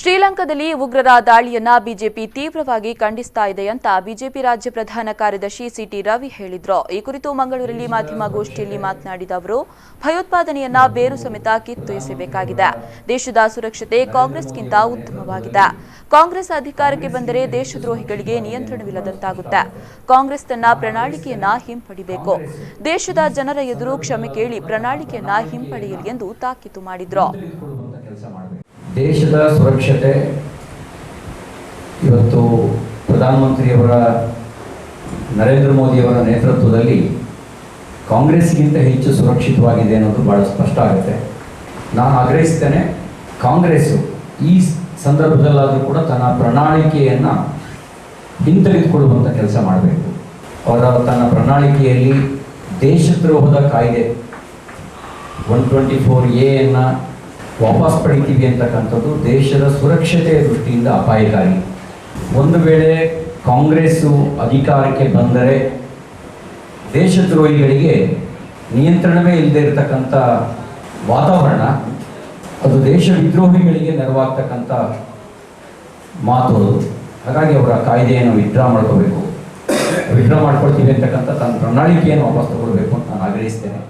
ಶ್ರೀಲಂಕಾದಲ್ಲಿ ಉಗ್ರರ ದಾಳಿಯನ್ನ ಬಿಜೆಪಿ ತೀವ್ರವಾಗಿ ಖಂಡಿಸ್ತಾ ಇದೆ ಅಂತ ಬಿಜೆಪಿ ರಾಜ್ಯ ಪ್ರಧಾನ ಕಾರ್ಯದರ್ಶಿ ಸಿಟಿ ರವಿ ಹೇಳಿದ್ರು. ಈ ಕುರಿತು ಮಂಗಳೂರಲ್ಲಿ ಮಾಧ್ಯಮಗೋಷ್ಠಿಯಲ್ಲಿ ಮಾತನಾಡಿದ ಅವರು, ಭಯೋತ್ಪಾದನೆಯನ್ನ ಬೇರು ಸಮೇತ ಕಿತ್ತೊಯಿಸಬೇಕಾಗಿದೆ ದೇಶದ ಸುರಕ್ಷತೆ ಕಾಂಗ್ರೆಸ್ಗಿಂತ ಉತ್ತಮವಾಗಿದೆ. ಕಾಂಗ್ರೆಸ್ ಅಧಿಕಾರಕ್ಕೆ ಬಂದರೆ ದೇಶದ್ರೋಹಿಗಳಿಗೆ ನಿಯಂತ್ರಣವಿಲ್ಲದಂತಾಗುತ್ತೆ. ಕಾಂಗ್ರೆಸ್ ತನ್ನ ಪ್ರಣಾಳಿಕೆಯನ್ನ ಹಿಂಪಡಿಬೇಕು. ದೇಶದ ಜನರ ಎದುರು ಕ್ಷಮೆ ಕೇಳಿ ಪ್ರಣಾಳಿಕೆಯನ್ನ ಹಿಂಪಡೆಯಲಿ ಎಂದು ತಾಕೀತು ಮಾಡಿದ್ರು. ದೇಶದ ಸುರಕ್ಷತೆ. ಇವತ್ತು ಪ್ರಧಾನಮಂತ್ರಿಯವರ ನರೇಂದ್ರ ಮೋದಿಯವರ ನೇತೃತ್ವದಲ್ಲಿ ಕಾಂಗ್ರೆಸ್ಗಿಂತ ಹೆಚ್ಚು ಸುರಕ್ಷಿತವಾಗಿದೆ ಅನ್ನೋದು ಭಾಳ ಸ್ಪಷ್ಟ ಆಗುತ್ತೆ. ನಾನು ಆಗ್ರಹಿಸ್ತೇನೆ, ಕಾಂಗ್ರೆಸ್ಸು ಈ ಸಂದರ್ಭದಲ್ಲಾದರೂ ಕೂಡ ತನ್ನ ಪ್ರಣಾಳಿಕೆಯನ್ನು ಹಿಂತೆಗೆದುಕೊಳ್ಳುವಂಥ ಕೆಲಸ ಮಾಡಬೇಕು. ಅವರ ತನ್ನ ಪ್ರಣಾಳಿಕೆಯಲ್ಲಿ ದೇಶದ್ರೋಹದ ಕಾಯ್ದೆ ಒನ್ ಟ್ವೆಂಟಿ ಫೋರ್ ಎಯನ್ನು ವಾಪಸ್ ಪಡಿತೀವಿ ಅಂತಕ್ಕಂಥದ್ದು ದೇಶದ ಸುರಕ್ಷತೆಯ ದೃಷ್ಟಿಯಿಂದ ಅಪಾಯಕಾರಿ. ಒಂದು ವೇಳೆ ಕಾಂಗ್ರೆಸ್ಸು ಅಧಿಕಾರಕ್ಕೆ ಬಂದರೆ ದೇಶದ್ರೋಹಿಗಳಿಗೆ ನಿಯಂತ್ರಣವೇ ಇಲ್ಲದೆ ಇರತಕ್ಕಂಥ ವಾತಾವರಣ, ಅದು ದೇಶ ವಿದ್ರೋಹಿಗಳಿಗೆ ನೆರವಾಗ್ತಕ್ಕಂಥ ಮಾತು ಅದು. ಹಾಗಾಗಿ ಅವರ ಕಾಯ್ದೆಯನ್ನು ವಿಡ್ರಾ ಮಾಡ್ಕೋಬೇಕು. ವಿಡ್ರಾ ಮಾಡ್ಕೊಳ್ತೀವಿ ಅಂತಕ್ಕಂಥ ತನ್ನ ಪ್ರಣಾಳಿಕೆಯನ್ನು ವಾಪಸ್ ತಗೊಳ್ಬೇಕು ಅಂತ ನಾನು ಆಗ್ರಹಿಸ್ತೇನೆ.